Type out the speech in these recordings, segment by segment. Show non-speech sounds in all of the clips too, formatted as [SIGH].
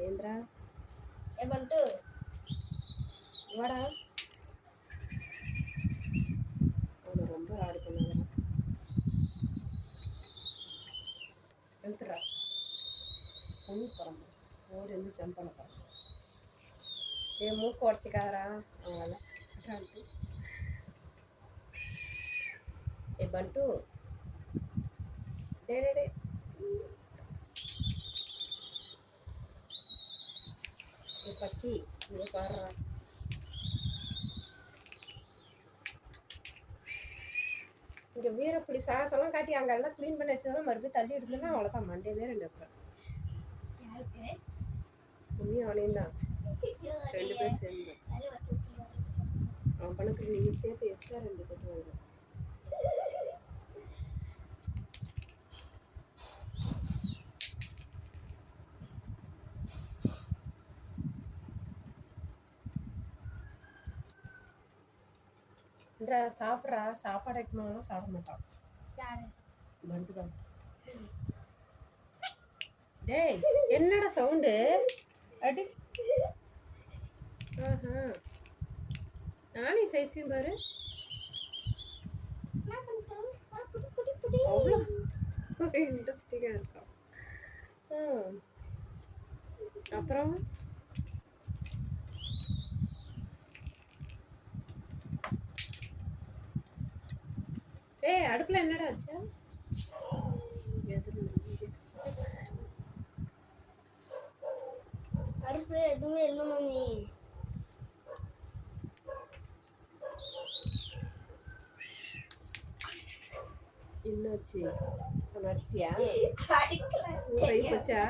ఏంద్రా? ఏమంటూ? ఇవ్వడా ఆడుకున్నారా వెళ్తురా. కదరా. ఏ బంటూ. డే డే డే. பத்தி ஏ பக்கி இங்கே இங்கே வீரப்புலி சாசெல்லாம் காட்டி அங்கெல்லாம் க்ளீன் பண்ணி வச்சதெல்லாம் மறுபடியும் தள்ளி எடுத்துன்னா அவ்வளோதான் மண்டேதே ரெண்டு அப்புறம். உண்மையும் அவனையும் தான். ரெண்டு பேரும் சேர்ந்து. அவன் பணத்துக்கு நீங்கள் சேர்த்து எக்ஸ்ட்ரா ரெண்டு பேரும் வாங்க. இன்றா சாப்பிட்றா சாப்பாடு வைக்கணும்னா சாப்பிட மாட்டான் யாரு? பண்டு தான் டேய் என்னடா சவுண்டு அடி. ஆஹா. நானே சைஸையும் பாரு. அவ்வளோ [LAUGHS] இன்ட்ரெஸ்டிங்காக இருக்கும். அப்புறம்? ஏய் அடுப்பில் என்னடா வச்ச? எதிரில் அடுப்பு எதுவுமே இல்லை மம்மி என்னாச்சு? அடிச்சிட்டியா கை போச்சா?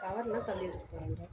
கவர்லாம் தள்ளி போகிறேன்